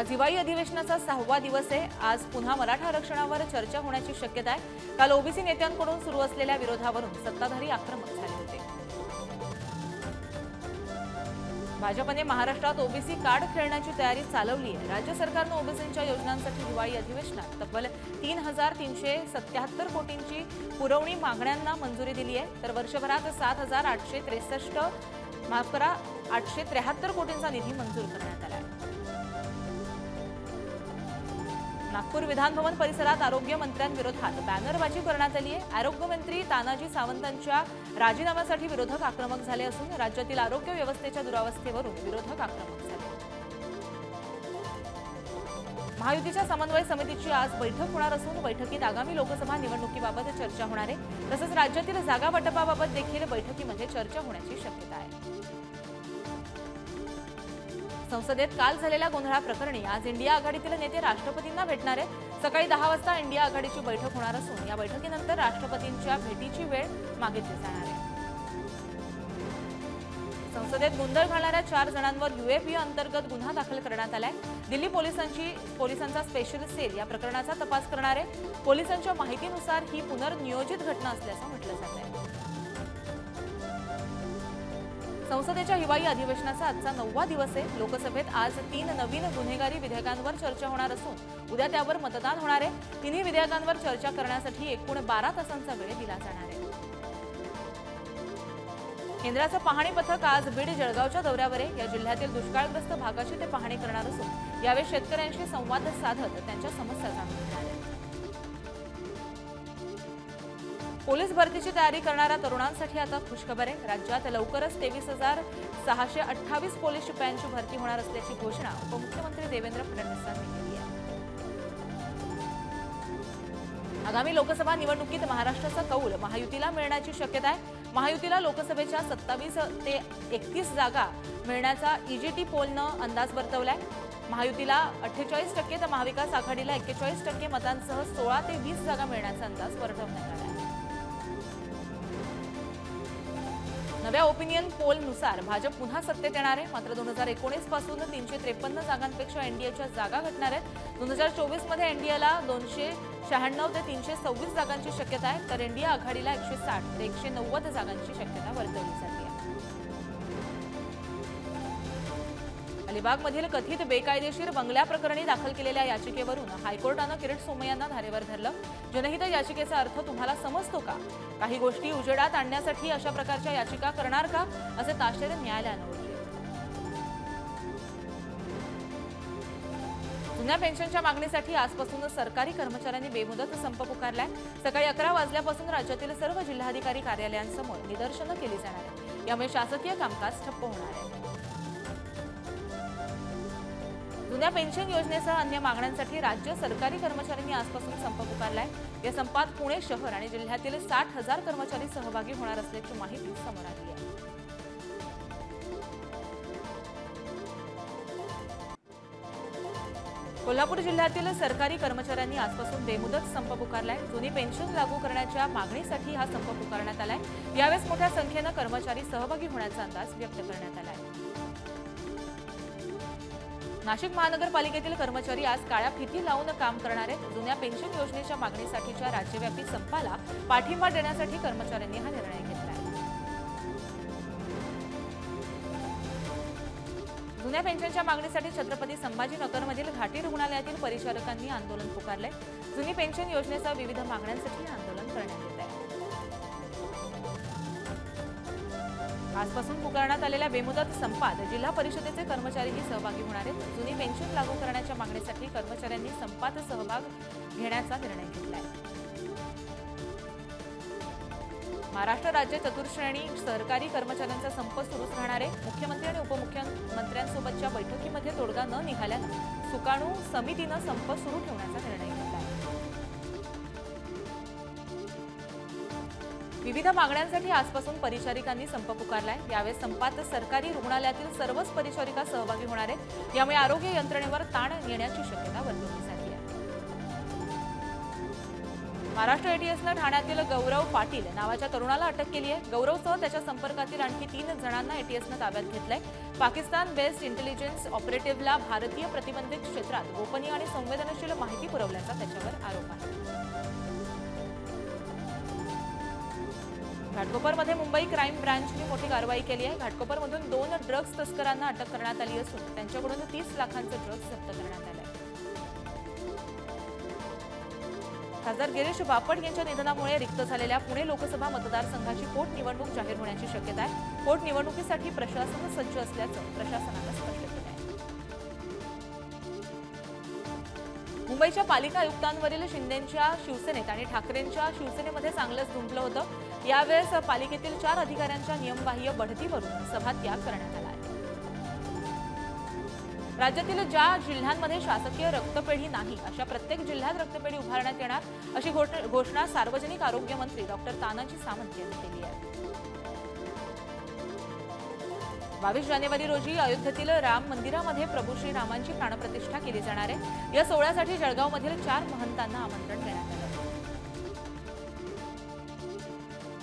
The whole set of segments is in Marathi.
आज हिवाळी अधिवेशनाचा सहावा दिवस आहे. आज पुन्हा मराठा आरक्षणावर चर्चा होण्याची शक्यता आहे. काल ओबीसी नेत्यांकडून सुरू असलेल्या विरोधावरून सत्ताधारी आक्रमक झाले होते. भाजपने महाराष्ट्रात ओबीसी कार्ड खेळण्याची तयारी चालवली आहे राज्य सरकारनं ओबीसींच्या योजनांसाठी हिवाळी अधिवेशनात तब्बल तीन हजार तीनशे सत्याहत्तर कोटींची पुरवणी मागण्यांना मंजुरी दिली आहे तर वर्षभरात सात हजार आठशे त्रेसष्ट माफ करा आठशे त्र्याहत्तर कोटींचा निधी मंजूर करण्यात आला आहे नागपूर विधानभवन परिसरात आरोग्य मंत्र्यांविरोधात बॅनरबाजी करण्यात आली आहे. आरोग्यमंत्री तानाजी सावंतांच्या राजीनाम्यासाठी विरोधक आक्रमक झाले असून राज्यातील आरोग्य व्यवस्थेच्या दुरावस्थेवरून विरोधक आक्रमक झाले. महायुतीच्या समन्वय समितीची आज बैठक होणार असून बैठकीत आगामी लोकसभा निवडणुकीबाबत चर्चा होणार आहे. तसंच राज्यातील जागा वाटपाबाबत देखील बैठकीमध्ये चर्चा होण्याची शक्यता आहे. संसदेत काल झालेल्या गोंधळाप्रकरणी आज इंडिया आघाडीतील नेते राष्ट्रपतींना भेटणार आहेत. सकाळी दहा वाजता इंडिया आघाडीची बैठक होणार असून या बैठकीनंतर राष्ट्रपतींच्या भेटीची वेळ मागितली जाणार आहे. संसदेत गोंधळ घालणाऱ्या चार जणांवर युएपीए अंतर्गत गुन्हा दाखल करण्यात आलाय. दिल्ली पोलिसांची पोलिसांचा स्पेशल सेल या प्रकरणाचा तपास करणार आहे. पोलिसांच्या माहितीनुसार ही पुनर्नियोजित घटना असल्याचं म्हटलं जात आहे. संसदेच्या हिवाळी अधिवेशनाचा आजचा नववा दिवस आहे. लोकसभेत आज तीन नवीन गुन्हेगारी विधेयकांवर चर्चा होणार असून उद्या त्यावर मतदान होणार आहे. तिन्ही विधेयकांवर चर्चा करण्यासाठी एकूण बारा तासांचा वेळ दिला जाणार आहे. केंद्राचं पाहणी पथक आज बीड जळगावच्या दौऱ्यावर आहे. या जिल्ह्यातील दुष्काळग्रस्त भागाची ते पाहणी करणार असून यावेळी शेतकऱ्यांशी संवाद साधत त्यांच्या समस्या जाणून घेणार पोलीस भरतीची तयारी करणाऱ्या तरुणांसाठी आता खुशखबर. आहे राज्यात लवकरच तेवीस हजार सहाशे अठ्ठावीस पोलीस शिपायांची भरती होणार असल्याची घोषणा उपमुख्यमंत्री देवेंद्र फडणवीसांनी केली आहे. आगामी लोकसभा निवडणुकीत महाराष्ट्राचा कौल महायुतीला मिळण्याची शक्यता आहे. महायुतीला लोकसभेच्या सत्तावीस ते एकतीस जागा मिळण्याचा ईजीटी पोलनं अंदाज वर्तवलाय. महायुतीला अठ्ठेचाळीस टक्के तर महाविकास आघाडीला एक्केचाळीस टक्के मतांसह सोळा ते वीस जागा मिळण्याचा अंदाज वर्तवण्यात आला नव्या ओपिनियन पोलनुसार भाजप पुन्हा सत्तेत येणार आहे. मात्र दोन हजार एकोणीसपासून तीनशे त्रेपन्न जागांपेक्षा एनडीएच्या जागा घटणार आहेत. दोन हजार चोवीसमध्ये एनडीएला दोनशे शहाण्णव ते तीनशे सव्वीस जागांची शक्यता आहे. तर एनडीए आघाडीला एकशे साठ ते एकशे नव्वद जागांची शक्यता वर्तवली जाते. अलिबागमधील कथित बेकायदेशीर बंगल्याप्रकरणी दाखल केलेल्या याचिकेवरून हायकोर्टानं किरीट सोमय्यांना धारेवर धरलं. जनहित याचिकेचा अर्थ तुम्हाला समजतो का? काही गोष्टी उजेडात आणण्यासाठी अशा प्रकारच्या याचिका करणार का? असे ताशेर न्यायालयानं ओढले जुन्या पेन्शनच्या मागणीसाठी आजपासून सरकारी कर्मचाऱ्यांनी बेमुदत संप पुकारलाय. सकाळी अकरा वाजल्यापासून राज्यातील सर्व जिल्हाधिकारी कार्यालयांसमोर निदर्शनं केली जाणार आहेत. यामुळे शासकीय कामकाज ठप्प होणार आहे. जुन्या पेन्शन योजनेसह अन्य मागण्यांसाठी राज्य सरकारी कर्मचाऱ्यांनी आजपासून संप पुकारलाय. या संपात पुणे शहर आणि जिल्ह्यातील साठ हजार कर्मचारी सहभागी होणार असल्याची माहिती समोर आली आहे. कोल्हापूर जिल्ह्यातील सरकारी कर्मचाऱ्यांनी आजपासून बेमुदत संप पुकारलाय. जुनी पेन्शन लागू करण्याच्या मागणीसाठी हा संप पुकारण्यात आलाय. यावेळेस मोठ्या संख्येनं कर्मचारी सहभागी होण्याचा अंदाज व्यक्त करण्यात आलाय. नाशिक महानगरपालिकेतील कर्मचारी आज काळ्या फिती लावून काम करणारे आहेत. जुन्या पेन्शन योजनेच्या मागणीसाठीच्या राज्यव्यापी संपाला पाठिंबा देण्यासाठी कर्मचाऱ्यांनी हा निर्णय घेतला आहे. जुन्या पेन्शनच्या मागणीसाठी छत्रपती संभाजीनगरमधील घाटी रुग्णालयातील परिचारकांनी आंदोलन पुकारले जुनी पेन्शन योजनेसह विविध मागण्यांसाठी आंदोलन करण्यात आले आजपासून पुकारण्यात आलेल्या बेमुदत संपात जिल्हा परिषदेचे कर्मचारीही सहभागी होणार आहेत. जुनी पेन्शन लागू करण्याच्या मागणीसाठी कर्मचाऱ्यांनी संपात सहभाग घेण्याचा निर्णय घेतला आहे महाराष्ट्र राज्य चतुर्श्रेणी सरकारी कर्मचाऱ्यांचा संप सुरूच राहणार आहे. मुख्यमंत्री आणि उपमुख्यमंत्र्यांसोबतच्या बैठकीमध्ये तोडगा न निघाल्यानं सुकाणू समितीनं संप सुरू ठेवण्याचा निर्णय घेतला. विविध मागण्यांसाठी आजपासून परिचारिकांनी संप पुकारलाय. यावेळी संपात सरकारी रुग्णालयातील सर्वच परिचारिका सहभागी होणार आहेत. यामुळे आरोग्य यंत्रणेवर ताण येण्याची शक्यता वर्तवली झाली आहे. महाराष्ट्र एटीएसनं ठाण्यातील गौरव पाटील नावाच्या तरुणाला अटक केली आहे गौरवसह त्याच्या संपर्कातील आणखी तीन जणांना एटीएसनं ताब्यात घेतलंय. पाकिस्तान बेस्ड इंटेलिजन्स ऑपरेटिव्हला भारतीय प्रतिबंधित क्षेत्रात गोपनीय आणि संवेदनशील माहिती पुरवल्याचा त्याच्यावर आरोप आहे. घाटकोपरमध्ये मुंबई क्राईम ब्रांचने मोठी कारवाई केली आहे. घाटकोपरमधून दोन ड्रग्ज तस्करांना अटक करण्यात आली असून त्यांच्याकडून तीस लाखांचे ड्रग्ज जप्त करण्यात आले आहे. खासदार गिरीश बापट यांच्या निधनामुळे रिक्त झालेल्या पुणे लोकसभा मतदारसंघाची पोटनिवडणूक जाहीर होण्याची शक्यता आहे. पोटनिवडणुकीसाठी प्रशासन सज्ज असल्याचं प्रशासनानं स्पष्ट केलं आहे. मुंबईच्या पालिका आयुक्तांवरील शिंदेच्या शिवसेनेत आणि ठाकरेंच्या शिवसेनेमध्ये चांगलंच धुंपलं होतं. यावेळेस पालिकेतील चार अधिकाऱ्यांच्या नियमबाह्य बढतीवरून सभात्याग करण्यात आला आहे. राज्यातील ज्या जिल्ह्यांमध्ये शासकीय रक्तपेढी नाही अशा प्रत्येक जिल्ह्यात रक्तपेढी उभारण्यात येणार अशी घोषणा सार्वजनिक आरोग्य मंत्री डॉक्टर तानाजी सावंत यांनी केली आहे. बावीस जानेवारी रोजी अयोध्येतील राम मंदिरामध्ये प्रभू श्रीरामांची प्राणप्रतिष्ठा केली जाणार आहे. या सोहळ्यासाठी जळगावमधील चार महंतांना आमंत्रण देण्यात आलं.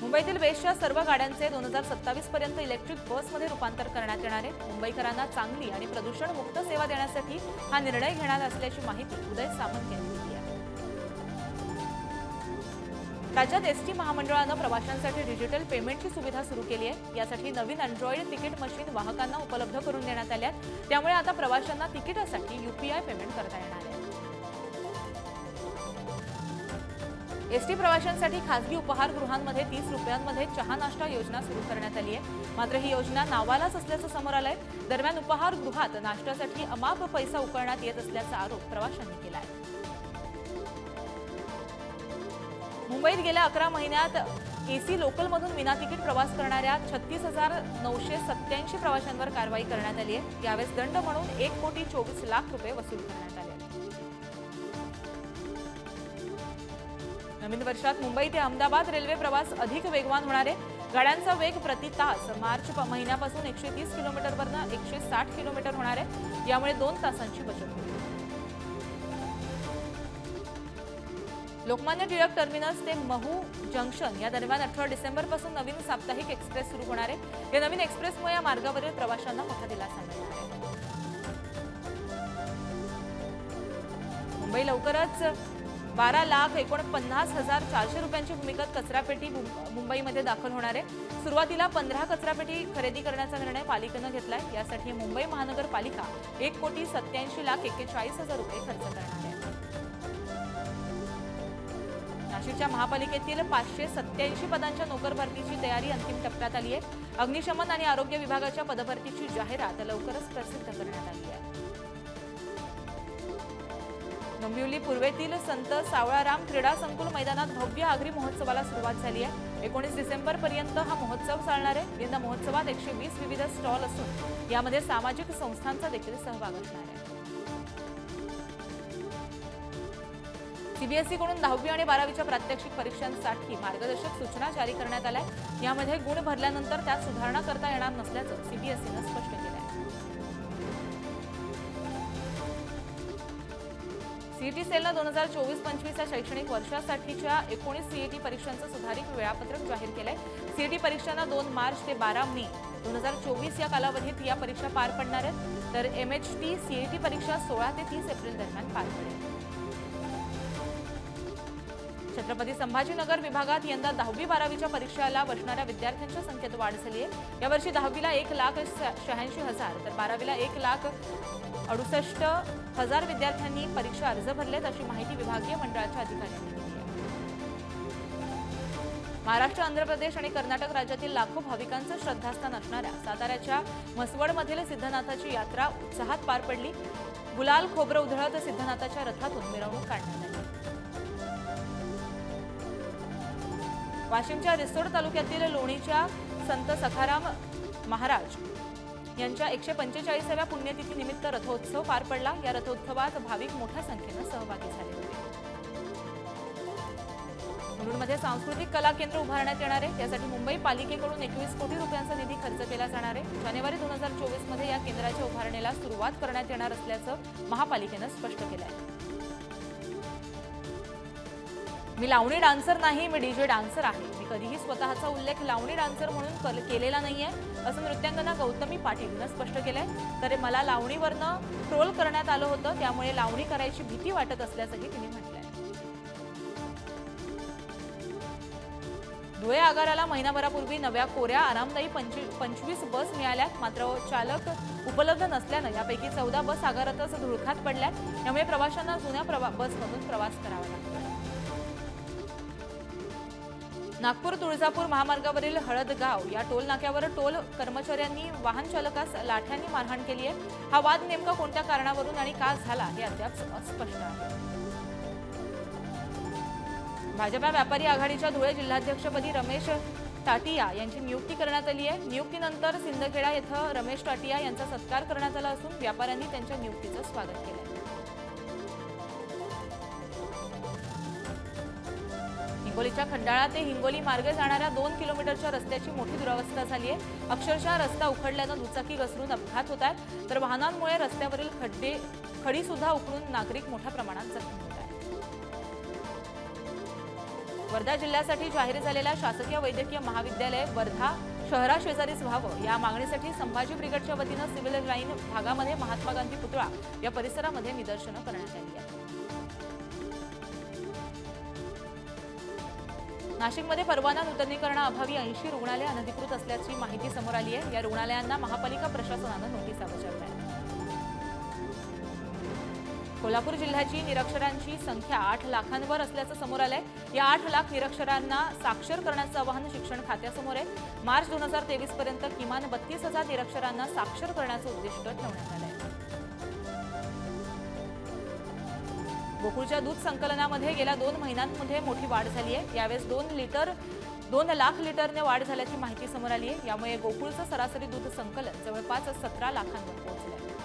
मुंबईतील बेस्टच्या सर्व गाड्यांचे दोन हजार सत्तावीस पर्यंत इलेक्ट्रिक बसमध्ये रूपांतर करण्यात येणार आहे. मुंबईकरांना चांगली आणि प्रदूषण मुक्त सेवा देण्यासाठी हा निर्णय घेणार असल्याची माहिती उदय सामंत यांनी दिली आहे. राज्यात एसटी महामंडळानं प्रवाशांसाठी डिजिटल पेमेंटची सुविधा सुरू केली आहे. यासाठी नवीन अँड्रॉइड तिकीट मशीन वाहकांना उपलब्ध करून देण्यात आल्या आहेत. त्यामुळे आता प्रवाशांना तिकिटासाठी युपीआय पेमेंट करता येणार आहे. एसटी प्रवाशांसाठी खासगी उपहारगृहांमध्ये तीस रुपयांमध्ये चहा नाश्ता योजना सुरू करण्यात आली आहे. मात्र ही योजना नावालाच असल्याचं समोर आलंय. दरम्यान उपहारगृहात नाश्त्यासाठी अमाप पैसा उकळण्यात येत असल्याचा आरोप प्रवाशांनी केला आहे मुंबईत गेल्या अकरा महिन्यात एसी लोकलमधून विना तिकीट प्रवास करणाऱ्या छत्तीस हजार नऊशे सत्याऐंशी प्रवाशांवर कारवाई करण्यात आली आहे. यावेळेस दंड म्हणून एक कोटी चोवीस लाख रुपये वसूल करण्यात आले. नवीन वर्षात मुंबई ते अहमदाबाद रेल्वे प्रवास अधिक वेगवान होणार आहे. गाड्यांचा वेग प्रति तास मार्च प- महिन्यापासून एकशे तीस किलोमीटरवरनं एकशे साठ किलोमीटर होणार आहे. यामुळे दोन तासांची बचत होईल. लोकमान्य टिळक टर्मिनस ते महू जंक्शन या दरम्यान अठरा डिसेंबरपासून नवीन साप्ताहिक एक्सप्रेस सुरू होणार आहे. या नवीन एक्सप्रेसमुळे या मार्गावरील प्रवाशांना मोठा दिलासा मिळणार आहे. मुंबई लवकरच बारा लाख एकोणपन्नास हजार चारशे रुपयांची भूमिगत कचरापेटी मुंबईमध्ये दाखल होणार आहे. सुरुवातीला पंधरा कचरापेटी खरेदी करण्याचा निर्णय पालिकेनं घेतलाय. यासाठी मुंबई महानगरपालिका एक कोटी सत्याऐंशी लाख एक्केचाळीस हजार रुपये खर्च करणार आहे. नाशिकच्या महापालिकेतील पाचशे सत्याऐंशी पदांच्या नोकर भरतीची तयारी अंतिम टप्प्यात आली आहे. अग्निशमन आणि आरोग्य विभागाच्या पदभरतीची जाहिरात लवकरच प्रसिद्ध करण्यात आली आहे. डोंबिवली पूर्वेतील संत सावळाराम क्रीडा संकुल मैदानात भव्य आगरी महोत्सवाला सुरुवात झाली आहे. एकोणीस डिसेंबर पर्यंत हा महोत्सव चालणार आहे. यंदा महोत्सवात एकशे वीस विविध स्टॉल असून यामध्ये सामाजिक संस्थांचा देखील सहभाग असणार आहे. सीबीएसईकडून दहावी आणि बारावीच्या प्रात्यक्षिक परीक्षांसाठी मार्गदर्शक सूचना जारी करण्यात आल्या. यामध्ये गुण भरल्यानंतर त्यात सुधारणा करता येणार नसल्याचं सीबीएसईनं स्पष्ट केलं आहे सीईटी सेलनं दोन हजार चोवीस पंचवीस या शैक्षणिक वर्षासाठीच्या एकोणीस सीईटी परीक्षांचं सुधारित वेळापत्रक जाहीर केलंय. सीईटी परीक्षांना दोन मार्च ते बारा मे दोन हजार चोवीस या कालावधीत या परीक्षा पार पडणार आहेत. तर एम एच टी सीईटी परीक्षा सोळा ते तीस एप्रिल दरम्यान पार पडेल. छत्रपती संभाजीनगर विभागात यंदा दहावी बारावीच्या परीक्षेला बसणाऱ्या विद्यार्थ्यांच्या संख्येत वाढ झाली आहे. यावर्षी दहावीला एक लाख शहाऐंशी हजार तर बारावीला एक लाख अडुसष्ट हजार विद्यार्थ्यांनी परीक्षा अर्ज भरलेत अशी माहिती विभागीय मंडळाच्या अधिकाऱ्यांनी दिली महाराष्ट्र आंध्र प्रदेश आणि कर्नाटक राज्यातील लाखो भाविकांचं श्रद्धास्थान असणाऱ्या साताऱ्याच्या म्हसवडमधील सिद्धनाथाची यात्रा उत्साहात पार पडली. गुलाल खोबरं उधळत सिद्धनाथाच्या रथातून मिरवणूक काढण्यात आली. वाशिमच्या रिसोड तालुक्यातील लोणीच्या संत सखाराम महाराज यांच्या एकशे पंचेचाळीसाव्या पुण्यतिथीनिमित्त रथोत्सव पार पडला. या रथोत्सवात भाविक मोठ्या संख्येनं सहभागी झाले. होते मुलुंडमध्ये सांस्कृतिक कला केंद्र उभारण्यात येणार आहे. यासाठी मुंबई पालिकेकडून एकवीस कोटी रुपयांचा निधी खर्च केला जाणार आहे. जानेवारी दोन हजार चोवीसमध्ये या केंद्राच्या उभारणीला सुरुवात करण्यात येणार असल्याचं महापालिकेनं स्पष्ट केलं आहे मी लावणी डान्सर नाही मी डीजे डान्सर आहे. मी कधीही स्वतःचा उल्लेख लावणी डान्सर म्हणून कल- केलेला आहे असं नृत्यांगना गौतमी पाटीलनं स्पष्ट केलं आहे तर मला लावणीवरनं ट्रोल करण्यात आलं होतं त्यामुळे लावणी करायची भीती वाटत असल्याचंही तिने म्हटलंय. धुळे आगाराला महिनाभरापूर्वी नव्या कोऱ्या आरामदायी पंचवी- पंचवीस बस मिळाल्यात. मात्र चालक उपलब्ध नसल्यानं यापैकी चौदा बस आगारातच धुळखात पडल्यात. त्यामुळे प्रवाशांना जुन्या प्रवा- बसमधून प्रवास करावा लागतो नागपूर तुळजापूर महामार्गावरील हळदगाव या टोल नाक्यावर टोल कर्मचाऱ्यांनी वाहन चालकास लाठ्यांनी मारहाण केली आहे. हा वाद नेमका कोणत्या कारणावरून आणि का झाला हे अद्याप अस्पष्ट आहे. भाजपा व्यापारी आघाडीच्या धुळे जिल्हाध्यक्षपदी रमेश टाटिया यांची नियुक्ती करण्यात आली आहे. नियुक्तीनंतर सिंदखेडा येथे रमेश टाटिया यांचा सत्कार करण्यात आला असून व्यापाऱ्यांनी त्यांच्या नियुक्तीचं स्वागत केलं हिंगोलीच्या खंडाळा ते हिंगोली मार्गे जाणाऱ्या दोन किलोमीटरच्या रस्त्याची मोठी दुरावस्था झाली आहे. अक्षरशः रस्ता उखडल्यानं दुचाकी घसरून अपघात होत आहेत. तर वाहनांमुळे रस्त्यावरील खड्डे खडी सुद्धा उखडून नागरिक मोठ्या प्रमाणात जखमी होत आहेत. वर्धा जिल्ह्यासाठी जाहीर झालेल्या शासकीय वैद्यकीय महाविद्यालय वर्धा शहराशेजारीच व्हावं या मागणीसाठी संभाजी ब्रिगेडच्या वतीनं सिव्हिल लाईन भागामध्ये महात्मा गांधी पुतळा या परिसरामध्ये निदर्शनं करण्यात आली आहेत. नाशिकमध्ये परवाना नूतनीकरणाअभावी ऐंशी रुग्णालय अनधिकृत असल्याची माहिती समोर आली आहे. या रुग्णालयांना महापालिका प्रशासनानं नोटीसा बजावल्या कोल्हापूर जिल्ह्याची निरक्षरांची संख्या आठ लाखांवर असल्याचं समोर आलंय. या आठ लाख निरक्षरांना साक्षर करण्याचं आवाहन शिक्षण खात्यासमोर आहे. मार्च दोन हजार तेवीस पर्यंत किमान बत्तीस हजार निरक्षरांना साक्षर करण्याचं उद्दिष्ट ठेवण्यात आलंय. गोकुळच्या दूध संकलनामध्ये गेल्या दोन महिन्यांमध्ये मोठी वाढ झाली आहे. यावेळेस दोन लिटर दोन लाख लिटरने वाढ झाल्याची माहिती समोर आली आहे. यामुळे गोकुळचं सरासरी दूध संकलन जवळपास सतरा लाखांवर पोहोचलं आहे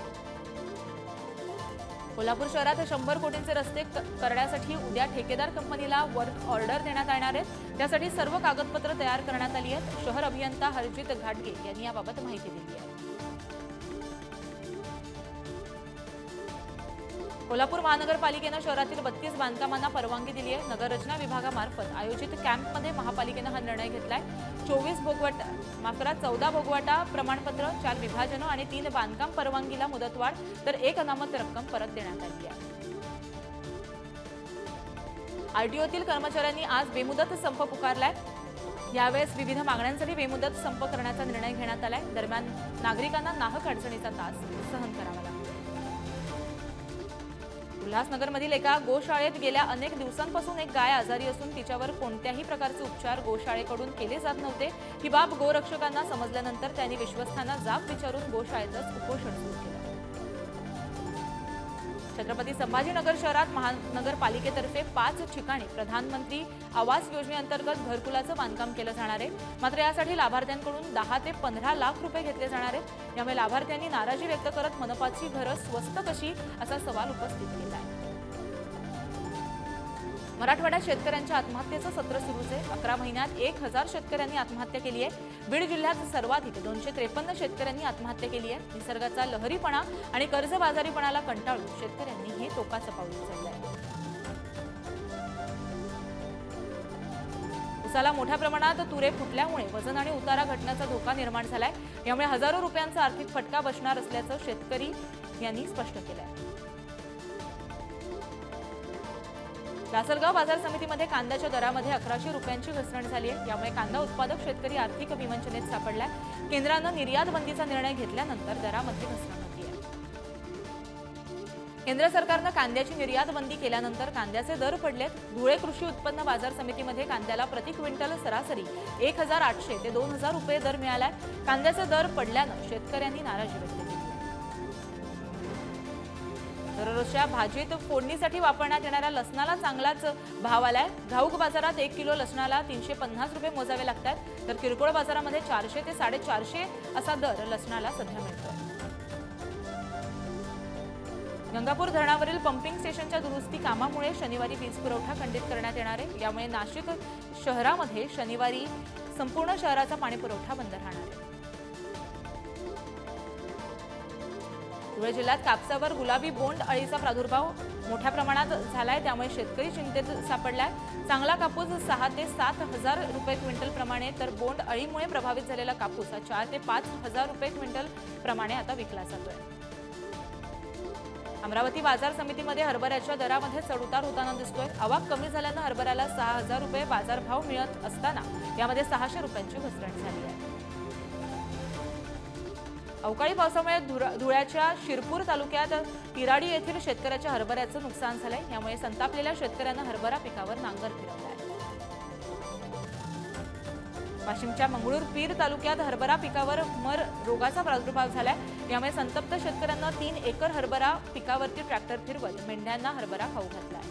कोल्हापूर शहरात शंभर कोटींचे रस्ते करण्यासाठी उद्या ठेकेदार कंपनीला वर्क ऑर्डर देण्यात येणार आहेत. त्यासाठी सर्व कागदपत्र तयार करण्यात आली आहेत. शहर अभियंता हरजित घाटगे यांनी याबाबत माहिती दिली आहे. कोल्हापूर महानगरपालिकेनं शहरातील बत्तीस बांधकामांना परवानगी दिली आहे. नगररचना विभागामार्फत आयोजित कॅम्पमध्ये महापालिकेनं हा निर्णय घेतलाय. चोवीस भोगवटा माफ करा चौदा भोगवटा प्रमाणपत्र चार विभाजनं आणि तीन बांधकाम परवानगीला मुदतवाढ तर एक अनामत रक्कम परत देण्यात आली आहे. आरटीओतील कर्मचाऱ्यांनी आज बेमुदत संप पुकारलाय. यावेळेस विविध मागण्यांसाठी बेमुदत संप करण्याचा निर्णय घेण्यात आलाय. दरम्यान नागरिकांना नाहक अडचणीचा तास सहन करावा लागला उल्हासनगरमधील एका गोशाळेत गेल्या अनेक दिवसांपासून एक गाय आजारी असून तिच्यावर कोणत्याही प्रकारचे उपचार गोशाळेकडून केले जात नव्हते. ही बाब गोरक्षकांना समजल्यानंतर त्यांनी विश्वस्थांना जाब विचारून गोशाळेतच उपोषण सुरू केलं. छत्रपती संभाजीनगर शहरात महानगरपालिकेतर्फे पाच ठिकाणी प्रधानमंत्री आवास योजनेअंतर्गत घरकुलाचं बांधकाम केलं जाणार आहे. मात्र यासाठी लाभार्थ्यांकडून दहा ते पंधरा लाख रुपये घेतले जाणार आहेत. यामुळे लाभार्थ्यांनी नाराजी व्यक्त करत मनपाची घरं स्वस्त कशी असा सवाल उपस्थित केला आहे. मराठवाड्यात शेतकऱ्यांच्या आत्महत्येचं सत्र सुरूच आहे. अकरा महिन्यात एक हजार शेतकऱ्यांनी आत्महत्या केली आहे. बीड जिल्ह्यात सर्वाधिक दोनशे त्रेपन्न शेतकऱ्यांनी आत्महत्या केली आहे. निसर्गाचा लहरीपणा आणि कर्जबाजारीपणाला कंटाळून शेतकऱ्यांनी हे टोकाचं पाऊल उचललं आहे उसाला मोठ्या प्रमाणात तुरे फुटल्यामुळे वजन आणि उतारा घटण्याचा धोका निर्माण झालाय. यामुळे हजारो रुपयांचा आर्थिक फटका बसणार असल्याचं शेतकरी यांनी स्पष्ट केलं आहे लासलगाव बाजार समितीमध्ये कांद्याच्या दरामध्ये अकराशे रुपयांची घसरण झाली आहे. यामुळे कांदा उत्पादक शेतकरी आर्थिक विवंचनेत सापडलाय केंद्रानं निर्यात बंदीचा निर्णय घेतल्यानंतर दरामध्ये घसरण होती आहे. केंद्र सरकारनं कांद्याची निर्यात बंदी केल्यानंतर कांद्याचे दर पडलेत धुळे कृषी उत्पन्न बाजार समितीमध्ये कांद्याला प्रति क्विंटल सरासरी एक हजार आठशे ते दोन हजार रुपये दर मिळालाय कांद्याचे दर पडल्यानं शेतकऱ्यांनी नाराजी व्यक्त केली. दररोजच्या भाजीत फोडणीसाठी वापरण्यात येणाऱ्या लसणाला चांगलाच भाव आलाय. घाऊक बाजारात एक किलो लसणाला तीनशे पन्नास रुपये मोजावे लागतात. तर किरकोळ बाजारामध्ये चारशे ते साडेचारशे असा दर लसणाला सध्या मिळतो. गंगापूर धरणावरील पंपिंग स्टेशनच्या दुरुस्ती कामामुळे शनिवारी वीज पुरवठा खंडित करण्यात येणार. आहे यामुळे नाशिक शहरामध्ये शनिवारी संपूर्ण शहराचा पाणी पुरवठा बंद राहणार आहे. धुळे जिल्ह्यात कापसावर गुलाबी बोंड अळीचा प्रादुर्भाव मोठ्या प्रमाणात झालाय त्यामुळे शेतकरी चिंतेत सापडलाय. चांगला कापूस सहा ते सात हजार रुपये क्विंटल प्रमाणे तर बोंड अळीमुळे प्रभावित झालेला कापूस हा चार ते पाच हजार रुपये क्विंटल प्रमाणे आता विकला जातोय. अमरावती बाजार समितीमध्ये हरभऱ्याच्या दरामध्ये चढउतार होताना दिसतोय. आवाक कमी झाल्यानं हरभऱ्याला सहा हजार रुपये बाजारभाव मिळत असताना यामध्ये सहाशे रुपयांची घसरण झाली आहे. अवकाळी पावसामुळे धुरा- धुळ्याच्या शिरपूर तालुक्यात किराडी येथील शेतकऱ्याच्या हरभऱ्याचं नुकसान झालंय. यामुळे संतापलेल्या शेतकऱ्यांना हरभरा पिकावर नांगर फिरवलाय वाशिमच्या मंगळूर पीर तालुक्यात हरभरा पिकावर मर रोगाचा प्रादुर्भाव झालाय. यामुळे संतप्त शेतकऱ्यांना तीन एकर हरभरा पिकावरती ट्रॅक्टर फिरवत मेंढ्यांना हरभरा खाऊ घातलाय.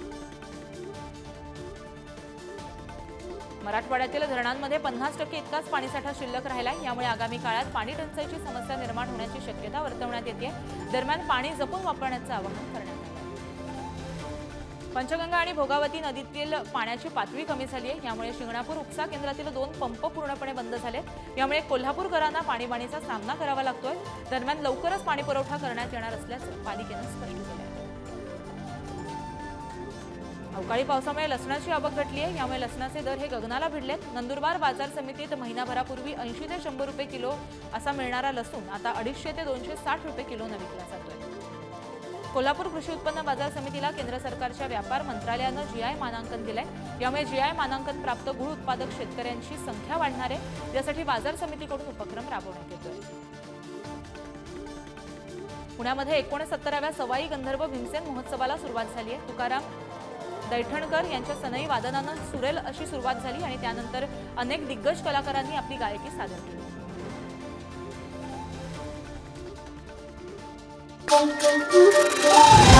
मराठवाड्यातील धरणांमध्ये पन्नास टक्के इतकाच पाणीसाठा शिल्लक राहिलाय. यामुळे आगामी काळात पाणी टंचाईची समस्या निर्माण होण्याची शक्यता वर्तवण्यात येते. दरम्यान पाणी जपून वापरण्याचं आवाहन करण्यात पंचगंगा आणि भोगावती नदीतील पाण्याची पातळी कमी झाली आहे. यामुळे शिंगणापूर उपसा केंद्रातील दोन पंप पूर्णपणे बंद झाले यामुळे कोल्हापूरकरांना पाणीबाणीचा सामना करावा लागतोय. दरम्यान लवकरच पाणी पुरवठा करण्यात येणार असल्याचं पालिकेनं स्पष्ट केलं आहे अवकाळी पावसामुळे लसणाची आवक घटली आहे. यामुळे लसणाचे दर हे गगनाला भिडलेत. नंदुरबार बाजार समितीत महिनाभरापूर्वी ऐंशी ते शंभर रुपये किलो असा मिळणारा लसूण आता अडीचशे ते दोनशे साठ रुपये किलोनं विकला जातोय. कोल्हापूर कृषी उत्पन्न बाजार समितीला केंद्र सरकारच्या व्यापार मंत्रालयानं जीआय मानांकन दिलंय. यामुळे जीआय मानांकन प्राप्त गुळ उत्पादक शेतकऱ्यांची संख्या वाढणार आहे. यासाठी बाजार समितीकडून उपक्रम राबवण्यात येतोय. पुण्यामध्ये एकोणसत्तराव्या सवाई गंधर्व भीमसेन महोत्सवाला सुरुवात झाली आहे. तुकाराम दैठणकर यांच्या सनई वादनानं सुरेल अशी सुरुवात झाली आणि त्यानंतर अनेक दिग्गज कलाकारांनी आपली गायकी सादर केली Thank you.